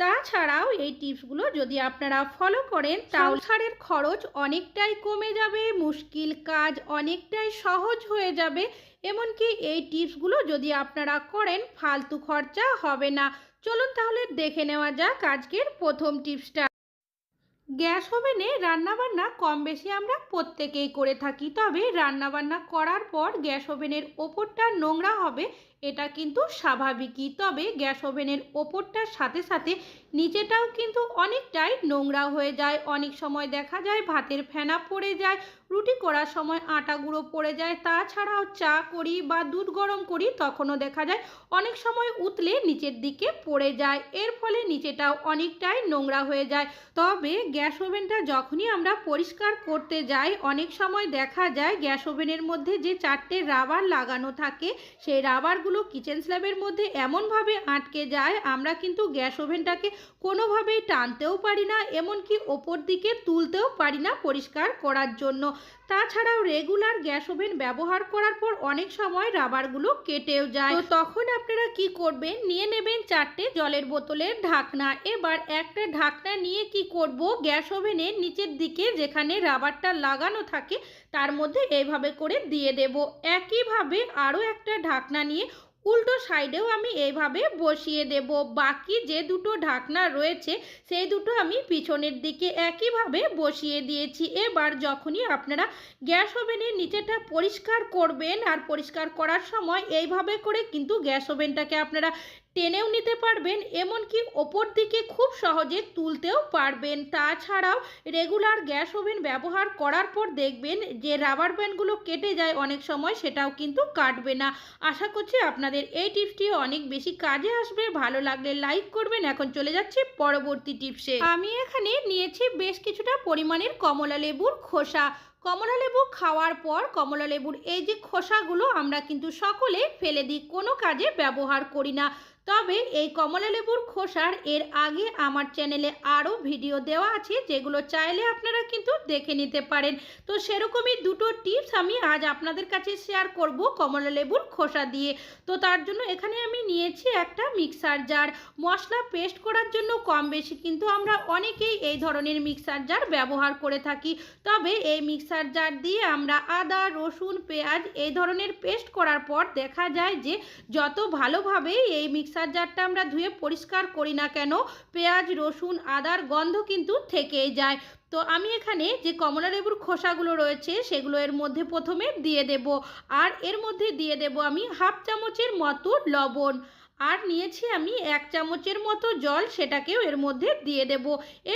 তাছাড়াও এই টিপসগুলো যদি আপনারা ফলো করেন সংসারের খরচ অনেকটাই কমে যাবে, মুশকিল কাজ অনেকটাই সহজ হয়ে যাবে। এমনকি এই টিপসগুলো যদি আপনারা করেন, ফালতু খরচা হবে না। চলুন তাহলে দেখে নেওয়া যাক আজকের প্রথম টিপসটা। গ্যাস ওভেনে রান্নাবান্না কম বেশি আমরা প্রত্যেকেই করে থাকি, তবে রান্নাবান্না করার পর গ্যাস ওভেনের ওপরটা নোংরা হবে এটা কিন্তু স্বাভাবিকই। তবে গ্যাস ওভেনের ওপরটার সাথে সাথে নিচেটাও কিন্তু অনেকটাই নোংরা হয়ে যায়। অনেক সময় দেখা যায় ভাতের ফেনা পড়ে যায়, রুটি করার সময় আটা গুঁড়ো পড়ে যায়। তাছাড়াও চা করি বা দুধ গরম করি, তখনও দেখা যায় অনেক সময় উতলে নিচের দিকে পড়ে যায়। এর ফলে নিচেটাও অনেকটাই নোংরা হয়ে যায়। তবে গ্যাস ওভেনটা যখনই আমরা পরিষ্কার করতে যাই, অনেক সময় দেখা যায় গ্যাস ওভেনের মধ্যে যে চারটে রাবার লাগানো থাকে, সেই রাবারগুলো কিচেন স্ল্যাবের মধ্যে এমনভাবে আটকে যায়, আমরা কিন্তু গ্যাস ওভেনটাকে কোনোভাবেই টানতেও পারি না, এমনকি ওপর দিকে তুলতেও পারি না পরিষ্কার করার জন্য। তাছাড়াও রেগুলার গ্যাস ওভেন ব্যবহার করার পর অনেক সময় রাবারগুলো কেটেও যায়। তো তখন আপনারা কি করবেন? নিয়ে নেবেন চারটে জলের বোতলের ঢাকনা। এবার একটা ঢাকনা নিয়ে কি করব? গ্যাস ওভেনের নিচের দিকে যেখানে রাবারটা লাগানো থাকে, তার মধ্যে এইভাবে করে দিয়ে দেব। একইভাবে আরও একটা ঢাকনা নিয়ে উল্টো সাইডেও আমি এইভাবে বসিয়ে দেব। বাকি যে দুটো ঢাকনা রয়েছে, সেই দুটো আমি পিছনের দিকে একইভাবে বসিয়ে দিয়েছি। এবার যখনই আপনারা গ্যাস ওভেনের নিচেটা পরিষ্কার করবেন, আর পরিষ্কার করার সময় এইভাবে করে কিন্তু গ্যাস ওভেনটাকে আপনারা টেনেও নিতে পারবেন, এমনকি ওপর দিকে খুব সহজে তুলতেও পারবেন। তাছাড়াও রেগুলার গ্যাস ওভেন ব্যবহার করার পর দেখবেন যে রাবার ব্যান্ডগুলো কেটে যায় অনেক সময়, সেটাও কিন্তু কাটবে না। আশা করছি আপনাদের এই টিপসটি অনেক বেশি কাজে আসবে। ভালো লাগলে লাইক করবেন। এখন চলে যাচ্ছি পরবর্তী টিপসে। আমি এখানে নিয়েছি বেশ কিছুটা পরিমাণের কমলা লেবুর খোসা। কমলা লেবু খাওয়ার পর কমলা লেবুর এই যে খোসাগুলো আমরা কিন্তু সকলে ফেলে দিই, কোনো কাজে ব্যবহার করি না। তবে এই কমলা লেবুর খোসার এর আগে আমার চ্যানেলে আরও ভিডিও দেওয়া আছে, যেগুলো চাইলে আপনারা কিন্তু দেখে নিতে পারেন। তো সেরকমই দুটো টিপস আমি আজ আপনাদের কাছে শেয়ার করব কমলা লেবুর খোসা দিয়ে। তো তার জন্য এখানে আমি নিয়েছি একটা মিক্সার জার। মশলা পেস্ট করার জন্য কম বেশি কিন্তু আমরা অনেকেই এই ধরনের মিক্সার জার ব্যবহার করে থাকি। তবে এই মিক্সার জার দিয়ে আমরা আদা, রসুন, পেঁয়াজ এই ধরনের পেস্ট করার পর দেখা যায় যে যত ভালোভাবে এই মিক্সার জারটা আমরা ধুয়ে পরিষ্কার করি না কেন, পেঁয়াজ, রসুন, আদার গন্ধ কিন্তু থেকেই যায়। তো আমি এখানে যে কমলা লেবুর খোসাগুলো রয়েছে সেগুলো এর মধ্যে প্রথমে দিয়ে দেব। আর এর মধ্যে দিয়ে দেব আমি হাফ চামচের মতো লবণ। আর নিয়েছি আমি এক চামচের মতো জল, সেটাকেও এর মধ্যে দিয়ে দেব।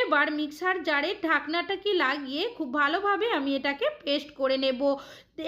এবার মিক্সার জারের ঢাকনাটাকে লাগিয়ে খুব ভালোভাবে আমি এটাকে পেস্ট করে নেব।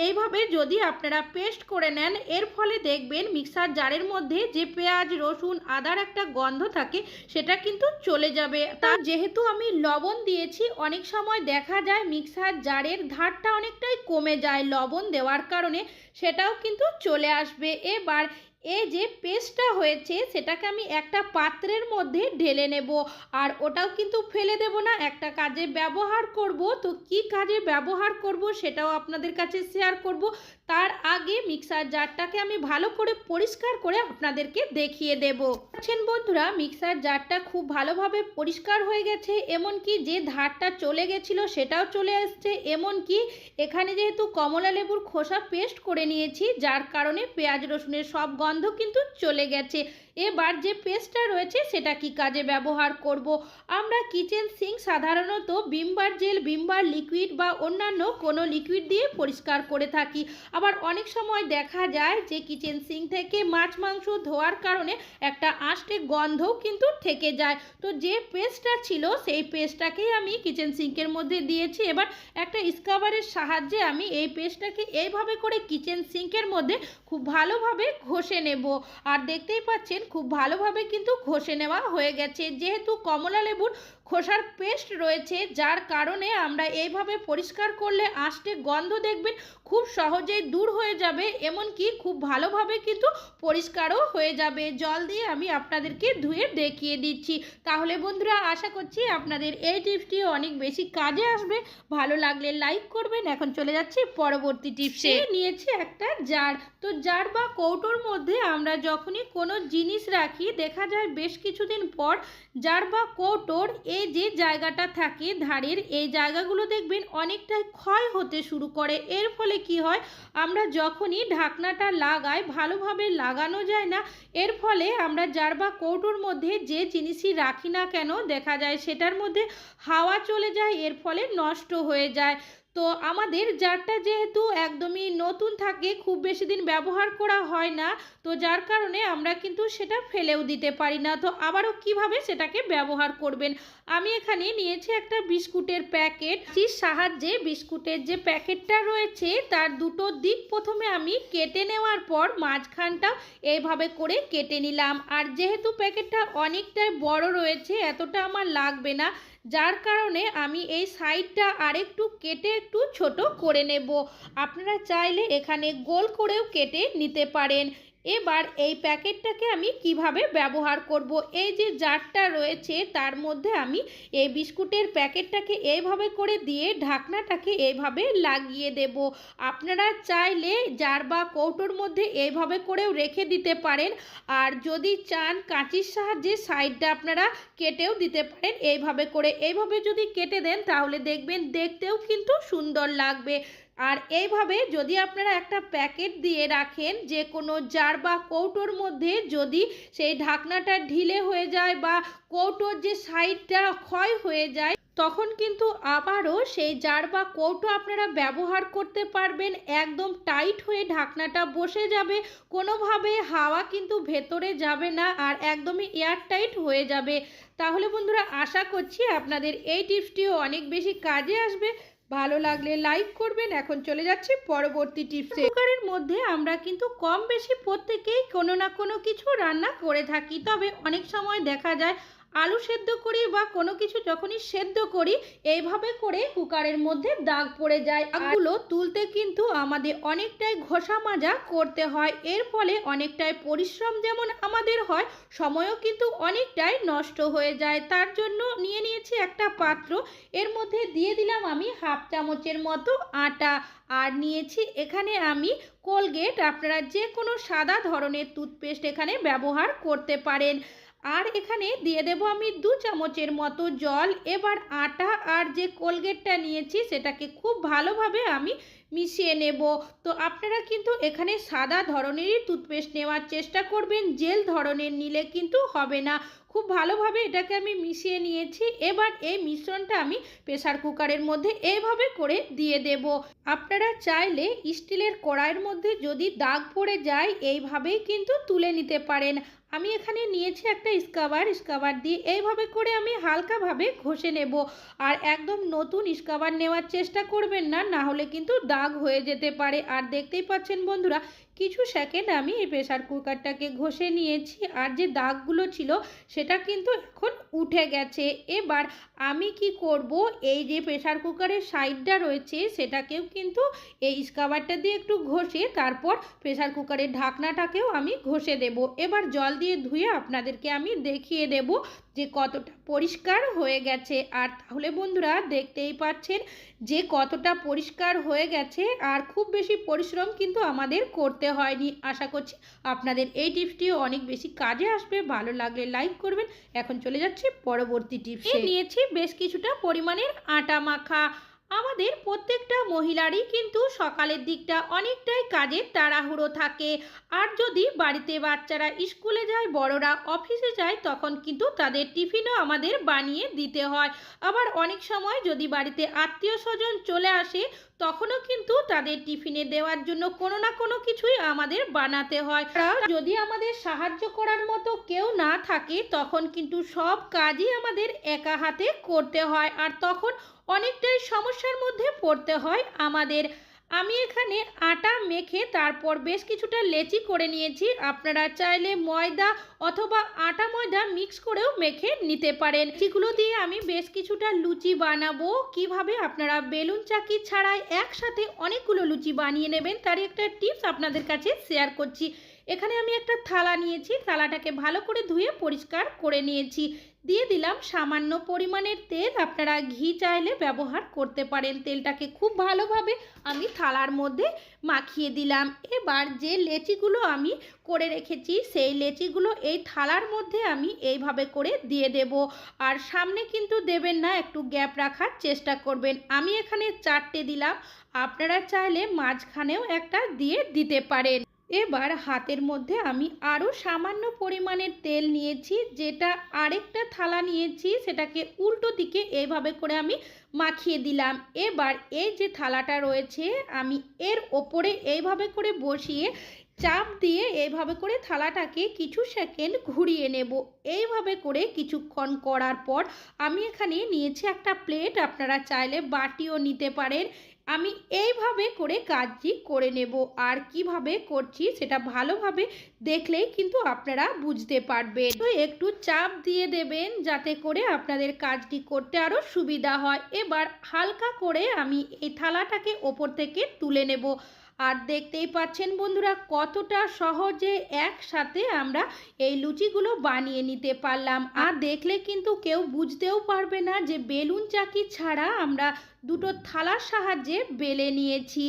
এইভাবে যদি আপনারা পেস্ট করে নেন, এর ফলে দেখবেন মিক্সার জারের মধ্যে যে পেঁয়াজ, রসুন, আদার একটা গন্ধ থাকে, সেটা কিন্তু চলে যাবে। তা যেহেতু আমি লবণ দিয়েছি, অনেক সময় দেখা যায় মিক্সার জারের ধারটা অনেকটাই কমে যায় লবণ দেওয়ার কারণে, সেটাও কিন্তু চলে আসবে। এবার এই যে পেস্টটা হয়েছে, সেটাকে আমি একটা পাত্রের মধ্যে ঢেলে নেব। আর ওটাও কিন্তু ফেলে দেব না, একটা কাজে ব্যবহার করব। তো কি কাজে ব্যবহার করব সেটাও আপনাদের কাছে শেয়ার করব। তার আগে মিক্সার জারটাকে আমি ভালো করে পরিষ্কার করে আপনাদেরকে দেখিয়ে দেব। আছেন বন্ধুরা, মিক্সার জারটা খুব ভালোভাবে পরিষ্কার হয়ে গেছে, এমনকি যে ধারটা চলে গেছিল সেটাও চলে আসছে, এমনকি এখানে যেহেতু কমলা লেবুর খোসা পেস্ট করে নিয়েছি, যার কারণে পেঁয়াজ রসুনের সব গন্ধ কিন্তু চলে গেছে। এবার যে পেস্টটা রয়েছে সেটা কি কাজে ব্যবহার করব? আমরা কিচেন সিঙ্ক সাধারণত বিমবার জেল, বিমবার লিকুইড বা অন্যান্য কোনো লিকুইড দিয়ে পরিষ্কার করে থাকি। আবার অনেক সময় দেখা যায় যে কিচেন সিঙ্ক থেকে মাছ মাংস ধোয়ার কারণে একটা আষ্টে গন্ধও কিন্তু থেকে যায়। তো যে পেস্টটা ছিল সেই পেস্টটাকেই আমি কিচেন সিঙ্কের মধ্যে দিয়েছি। এবার একটা স্কাবারের সাহায্যে আমি এই পেস্টটাকে এইভাবে করে কিচেন সিঙ্কের মধ্যে খুব ভালোভাবে ঘষে নেব। আর দেখতেই পাচ্ছেন, খুব ভালোভাবে কিন্তু ঘষে নেওয়া হয়ে গেছে। যেহেতু কমলা লেবুর খোসার পেস্ট রয়েছে, যার কারণে আমরা এইভাবে পরিষ্কার করলে আষ্টে গন্ধ দেখবেন খুব সহজেই দূর হয়ে যাবে, এমনকি খুব ভালোভাবে কিন্তু পরিষ্কারও হয়ে যাবে। জল দিয়ে আমি আপনাদেরকে ধুয়ে দেখিয়ে দিচ্ছি। তাহলে বন্ধুরা, আশা করছি আপনাদের এই টিপসটি অনেক বেশি কাজে আসবে। ভালো লাগলে লাইক করবেন। এখন চলে যাচ্ছি পরবর্তী টিপসে। নিয়েছি একটা জার। তো জার বা কৌটোর মধ্যে আমরা যখনই কোনো জিনিস রাখি, দেখা যায় বেশ কিছুদিন পর জার বা কৌটোর এই যে জায়গাটা থাকে ধারের, এই জায়গাগুলো দেখবেন অনেকটাই ক্ষয় হতে শুরু করে। এর ফলে কি হয়? আমরা যখনই ঢাকনাটা লাগাই, ভালোভাবে লাগানো যায় না। এর ফলে আমরা জার বা কৌটোর মধ্যে যে জিনিসই রাখি না কেন, দেখা যায় সেটার মধ্যে হাওয়া চলে যায়, এর ফলে নষ্ট হয়ে যায়। তো আমাদের জারটা যেহেতু একদমই নতুন থাকে, খুব বেশি দিন ব্যবহার করা হয় না, তো যার কারণে আমরা কিন্তু সেটা ফেলেও দিতে পারি না। তো আবারও কীভাবে সেটাকে ব্যবহার করবেন? আমি এখানে নিয়েছি একটা বিস্কুটের প্যাকেট। যার সাহায্যে বিস্কুটের যে প্যাকেটটা রয়েছে, তার দুটো দিক প্রথমে আমি কেটে নেওয়ার পর মাঝখানটাও এইভাবে করে কেটে নিলাম। আর যেহেতু প্যাকেটটা অনেকটাই বড় রয়েছে, এতটা আমার লাগবে না। যার কারণে আমি এই সাইডটা আরেকটু কেটে একটু ছোট করে নেব। আপনারা চাইলে এখানে গোল করেও কেটে নিতে পারেন। এবার এই প্যাকেটটাকে আমি কীভাবে ব্যবহার করব? এই যে জারটা রয়েছে, তার মধ্যে আমি এই বিস্কুটের প্যাকেটটাকে এইভাবে করে দিয়ে ঢাকনাটাকে এইভাবে লাগিয়ে দেব। আপনারা চাইলে জার বা কৌটোর মধ্যে এইভাবে করেও রেখে দিতে পারেন। আর যদি চান কাঁচির সাহায্যে সাইডটা আপনারা কেটেও দিতে পারেন এইভাবে করে। এইভাবে যদি কেটে দেন তাহলে দেখবেন দেখতেও কিন্তু সুন্দর লাগবে। আর এইভাবে যদি আপনারা একটা প্যাকেট দিয়ে রাখেন যে কোনো জার বা কৌটোর মধ্যে যদি সেই ঢাকনাটা ঢিলে হয়ে যায় বা কৌটোর যে সাইডটা ক্ষয় হয়ে যায়, তখন কিন্তু আবারও সেই জার বা কৌটো আপনারা ব্যবহার করতে পারবেন। একদম টাইট হয়ে ঢাকনাটা বসে যাবে, কোনোভাবে হাওয়া কিন্তু ভেতরে যাবে না আর একদমই এয়ার টাইট হয়ে যাবে। তাহলে বন্ধুরা, আশা করছি আপনাদের এই টিপসটিও অনেক বেশি কাজে আসবে। ভালো লাগলে লাইক করবেন। এখন চলে যাচ্ছি পরবর্তী টিপসে কুকারের মধ্যে আমরা কিন্তু কম বেশি প্রত্যেকেই কোনো না কোনো কিছু রান্না করে থাকি। তবে অনেক সময় দেখা যায় আলু সেদ্ধ করি বা কোনো কিছু যখনই সেদ্ধ করি এইভাবে করে কুকারের মধ্যে দাগ পড়ে যায়। আগগুলো তুলতে কিন্তু আমাদের অনেকটাই ঘষা মাজা করতে হয়। এর ফলে অনেকটাই পরিশ্রম যেমন আমাদের হয় সময়ও কিন্তু অনেকটাই নষ্ট হয়ে যায়। তার জন্য নিয়ে নিয়েছি একটা পাত্র। এর মধ্যে দিয়ে দিলাম আমি হাফ চামচের মতো আটা। আর নিয়েছি এখানে আমি কোলগেট। আপনারা যে কোনো সাদা ধরনের টুথপেস্ট এখানে ব্যবহার করতে পারেন। আর এখানে দিয়ে দেব আমি দু চামচের মতো জল। এবার আটা আর যে কোলগেটটা নিয়েছি, সেটাকে খুব ভালোভাবে আমি মিশিয়ে নেব। তো আপনারা কিন্তু এখানে সাদা ধরনেরই টুথপেস্ট নেওয়ার চেষ্টা করবেন, জেল ধরনের নিলে কিন্তু হবে না। খুব ভালোভাবে এটাকে আমি মিশিয়ে নিয়েছি। এবার এই মিশ্রণটা আমি প্রেসার কুকারের মধ্যে এইভাবে করে দিয়ে দেব। আপনারা চাইলে স্টিলের কড়াইয়ের মধ্যে যদি দাগ পড়ে যায়, এইভাবেই কিন্তু তুলে নিতে পারেন। আমি এখানে নিয়েছি একটা স্কাবার স্কাবার দিয়ে এইভাবে করে আমি হালকাভাবে ঘষে নেব। আর একদম নতুন স্কাবার নেওয়ার চেষ্টা করবেন না না হলে কিন্তু দাগ হয়ে যেতে পারে। আর দেখতেই পাচ্ছেন বন্ধুরা কিছু সেকেন্ড আমি এই প্রেসার কুকারটাকে ঘষে নিয়েছি আর যে দাগগুলো ছিল সেটা কিন্তু এখন উঠে গেছে। এবার আমি কি করব? এই যে প্রেসার কুকারের সাইডটা রয়েছে সেটাকেও কিন্তু এই স্কাবারটা দিয়ে একটু ঘষে তারপর প্রেসার কুকারের ঢাকনাটাকেও আমি ঘষে দেব। এবার জল দিয়ে ধুয়ে আপনাদেরকে আমি দেখিয়ে দেব। যে কতটা পরিষ্কার হয়ে গেছে। আর তাহলে বন্ধুরা দেখতেই পাচ্ছেন যে কতটা পরিষ্কার হয়ে গেছে। আর খুব বেশি পরিশ্রম কিন্তু আমাদের করতে হয়নি। আশা করছি আপনাদের এই টিপসটিও অনেক বেশি কাজে আসবে। ভালো লাগলে লাইক করবেন। এখন চলে যাচ্ছি পরবর্তী টিপসে। নিয়েছি বেশ কিছুটা পরিমাণের আটা মাখা। আমাদের প্রত্যেকটা মহিলারই কিন্তু সকালের দিকটা অনেকটাই কাজের তাড়াহুড়ো থাকে। আর যদি বাড়িতে বাচ্চারা স্কুলে যায়, বড়রা অফিসে যায়, তখন কিন্তু তাদের টিফিনও আমাদের বানিয়ে দিতে হয়। আবার অনেক সময় যদি বাড়িতে আত্মীয় স্বজন চলে আসে তখনও কিন্তু তাদের টিফিনে দেওয়ার জন্য কোনো না কোনো কিছুই আমাদের বানাতে হয়। যদি আমাদের সাহায্য করার মতো কেউ না থাকে, তখন কিন্তু সব কাজই আমাদের একা হাতে করতে হয়। আর তখন অনেকটাই সমস্যার মধ্যে পড়তে হয় আমাদের আমি এখানে আটা মেখে তারপর বেশ কিছুটা লেচি করে নিয়েছি। আপনারা চাইলে ময়দা অথবা আটা ময়দা মিক্স করেও মেখে নিতে পারেন। সেগুলো দিয়ে আমি বেশ কিছুটা লুচি বানাবো। কীভাবে আপনারা বেলুন চাকি ছাড়াই একসাথে অনেকগুলো লুচি বানিয়ে নেবেন তার একটা টিপস আপনাদের কাছে শেয়ার করছি। এখানে আমি একটা থালা নিয়েছি। থালাটাকে ভালো করে ধুয়ে পরিষ্কার করে নিয়েছি। দিয়ে দিলাম সামান্য পরিমাণের তেল। আপনারা ঘি চাইলে ব্যবহার করতে পারেন। তেলটাকে খুব ভালোভাবে আমি থালার মধ্যে মাখিয়ে দিলাম। এবার যে লেচিগুলো আমি করে রেখেছি, সেই লেচিগুলো এই থালার মধ্যে আমি এইভাবে করে দিয়ে দেব। আর সামনে কিন্তু দেবেন না, একটু গ্যাপ রাখার চেষ্টা করবেন। আমি এখানে চারটে দিলাম। আপনারা চাইলে মাঝখানেও একটা দিয়ে দিতে পারেন। এবার হাতের মধ্যে আমি আরও সামান্য পরিমাণের তেল নিয়েছি, যেটা আরেকটা থালা নিয়েছি, সেটাকে উল্টো দিকে এইভাবে করে আমি মাখিয়ে দিলাম। এবার এই যে থালাটা রয়েছে, আমি এর ওপরে এইভাবে করে বসিয়ে চাপ দিয়ে এইভাবে করে থালাটাকে কিছু সেকেন্ড ঘুরিয়ে নেব। এইভাবে করে কিছুক্ষণ করার পর আমি এখানে নিয়েছি একটা প্লেট, আপনারা চাইলে বাটিও নিতে পারেন। আমি এইভাবে করে কাজটি করে নেব। আর কীভাবে করছি সেটা ভালোভাবে দেখলেই কিন্তু আপনারা বুঝতে পারবেন। তো একটু চাপ দিয়ে দেবেন যাতে করে আপনাদের কাজটি করতে আরও সুবিধা হয়। এবার হালকা করে আমি এই থালাটাকে ওপর থেকে তুলে নেব। আর দেখতেই পাচ্ছেন বন্ধুরা, কতটা সহজে একসাথে আমরা এই লুচিগুলো বানিয়ে নিতে পারলাম। আর দেখলে কিন্তু কেউ বুঝতেও পারবে না যে বেলুন চাকি ছাড়া আমরা দুটো থালার সাহায্যে বেলে নিয়েছি।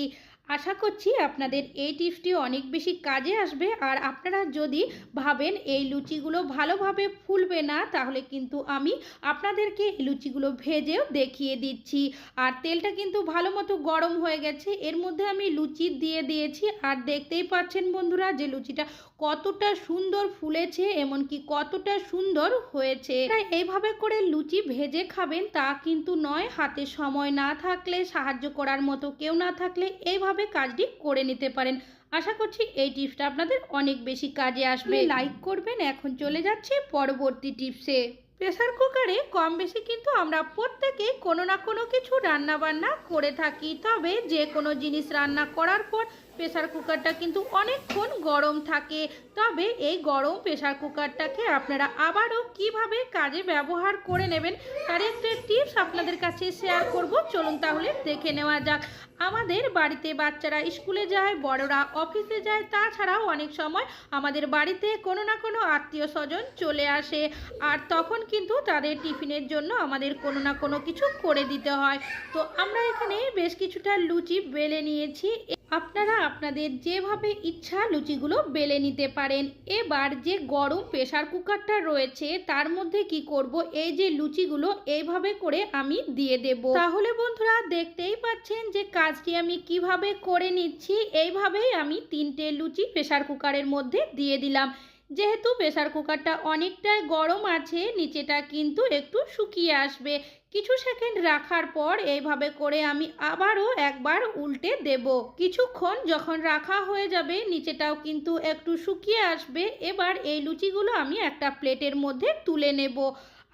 আশা করছি আপনাদের এই টিপসটি অনেক বেশি কাজে আসবে। আর আপনারা যদি ভাবেন এই লুচিগুলো ভালোভাবে ফুলবে না, তাহলে কিন্তু আমি আপনাদেরকে এই লুচিগুলো ভেজেও দেখিয়ে দিচ্ছি। আর তেলটা কিন্তু ভালো মতো গরম হয়ে গেছে। এর মধ্যে আমি লুচি দিয়ে দিয়েছি। আর দেখতেই পাচ্ছেন বন্ধুরা যে লুচিটা কতটা সুন্দর ফুলেছে, এমনকি কতটা সুন্দর হয়েছে। এইভাবে করে লুচি ভেজে খাবেন, তা কিন্তু নয়। হাতে সময় না থাকলে, সাহায্য করার মতো কেউ না থাকলে এইভাবে কাজটি করে নিতে পারেন। আশা করছি এই টিপসটা আপনাদের অনেক বেশি কাজে আসবে। লাইক করবেন, এখন চলে যাচ্ছি পরবর্তী টিপসে। প্রেসার কুকারে কম বেশি কিন্তু আমরা প্রত্যেকে কোনো না কোনো কিছু রান্না বান্না করে থাকি। তবে যে কোনো জিনিস রান্না করার পর প্রেসার কুকারটা কিন্তু অনেকক্ষণ গরম থাকে। তবে এই গরম প্রেসার কুকারটাকে আপনারা আবারও কীভাবে কাজে ব্যবহার করে নেবেন, তার একটা টিপস আপনাদের কাছে শেয়ার করব। চলুন তাহলে দেখে নেওয়া যাক। আমাদের বাড়িতে বাচ্চারা স্কুলে যায়, বড়রা অফিসে যায়, তাছাড়াও অনেক সময় আমাদের বাড়িতে কোনো না কোনো আত্মীয় স্বজন চলে আসে। আর তখন কিন্তু তাদের টিফিনের জন্য আমাদের কোনো না কোনো কিছু করে দিতে হয়। তো আমরা এখানে বেশ কিছুটা লুচি বেলে নিয়েছি। আপনারা আপনাদের যেভাবে ইচ্ছা লুচিগুলো বেলে নিতে পারেন। এবার যে গরম প্রেশার কুকারটা রয়েছে, তার মধ্যে কি করব? এই যে লুচিগুলো, এইভাবে করে আমি দিয়ে দেব। তাহলে বন্ধুরা, দেখতেই পাচ্ছেন যে কাজটি আমি কীভাবে করে নিচ্ছি। এইভাবেই আমি তিনটে লুচি প্রেশার কুকারের মধ্যে দিয়ে দিলাম। যেহেতু প্রেসার কুকারটা অনেকটাই গরম আছে, নিচেটা কিন্তু একটু শুকিয়ে আসবে। কিছু সেকেন্ড রাখার পর এইভাবে করে আমি আবারও একবার উল্টে দেব। কিছুক্ষণ যখন রাখা হয়ে যাবে, নিচেটাও কিন্তু একটু শুকিয়ে আসবে। এবার এই লুচিগুলো আমি একটা প্লেটের মধ্যে তুলে নেব।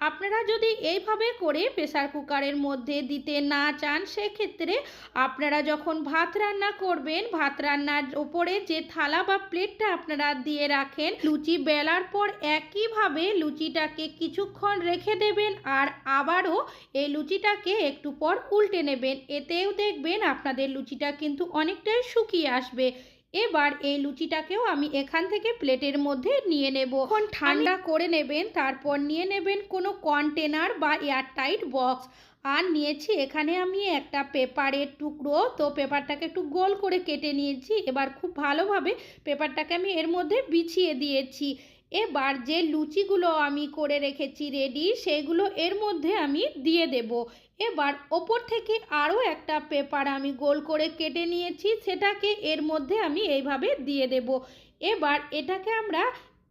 আপনারা যদি এইভাবে করে প্রেসার কুকারের মধ্যে দিতে না চান, সেক্ষেত্রে আপনারা যখন ভাত রান্না করবেন, ভাত রান্নার ওপরে যে থালা বা প্লেটটা আপনারা দিয়ে রাখেন, লুচি বেলার পর একইভাবে লুচিটাকে কিছুক্ষণ রেখে দেবেন আর আবারও এই লুচিটাকে একটু পর উল্টে নেবেন। এতেও দেখবেন আপনাদের লুচিটা কিন্তু অনেকটাই শুকিয়ে আসবে। এবার এই লুচিটাকেও আমি এখান থেকে প্লেটের মধ্যে নিয়ে নেব। এখন ঠান্ডা করে নেবেন, তারপর নিয়ে নেবেন কোনো কন্টেনার বা এয়ারটাইট বক্স। আর নিয়েছি এখানে আমি একটা পেপারের টুকরো। তো পেপারটাকে একটু গোল করে কেটে নিয়েছি। এবার খুব ভালোভাবে পেপারটাকে আমি এর মধ্যে বিছিয়ে দিয়েছি। এবার যে লুচিগুলো আমি করে রেখেছি রেডি, সেগুলো এর মধ্যে আমি দিয়ে দেব। এবার ওপর থেকে আরও একটা পেপার আমি গোল করে কেটে নিয়েছি, সেটাকে এর মধ্যে আমি এইভাবে দিয়ে দেব। এবার এটাকে আমরা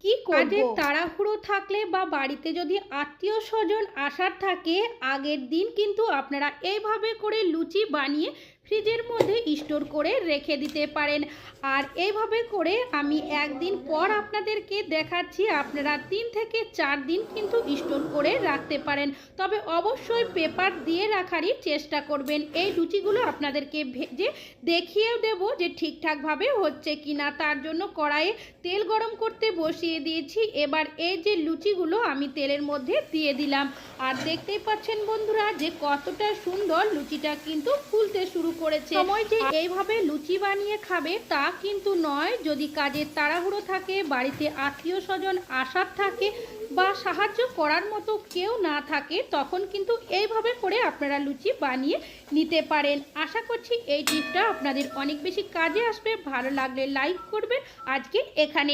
কি কাজে তাড়াহুড়ো থাকলে বা বাড়িতে যদি আত্মীয় স্বজন আসার থাকে, আগের দিন কিন্তু আপনারা এইভাবে করে লুচি বানিয়ে ফ্রিজের মধ্যে স্টোর করে রেখে দিতে পারেন। আর এইভাবে করে আমি একদিন পর আপনাদেরকে দেখাচ্ছি, আপনারা তিন থেকে চার দিন কিন্তু স্টোর করে রাখতে পারেন। তবে অবশ্যই পেপার দিয়ে রাখারই চেষ্টা করবেন। এই লুচিগুলো আপনাদেরকে ভেজে দেখিয়েও দেব যে ঠিকঠাকভাবে হচ্ছে কি না তার জন্য কড়াইয়ে তেল গরম করতে বসিয়ে দিয়েছি। এবার এই যে লুচিগুলো আমি তেলের মধ্যে দিয়ে দিলাম। আর দেখতেই পাচ্ছেন বন্ধুরা যে কতটা সুন্দর লুচিটা কিন্তু ফুলতে শুরু করেছে। সময় যে এইভাবে লুচি বানিয়ে খাবে তা কিন্তু নয়। যদি কাজের তাড়াহুড়ো থাকে বাড়িতে আত্মীয় স্বজন আসার থাকে বা সাহায্য করার মতো কেউ না থাকে তখন কিন্তু এইভাবে করে আপনারা লুচি বানিয়ে নিতে পারেন। আশা করছি এই টিপটা আপনাদের অনেক বেশি কাজে আসবে। ভালো লাগলে লাইক করবেন। আজকে এখানে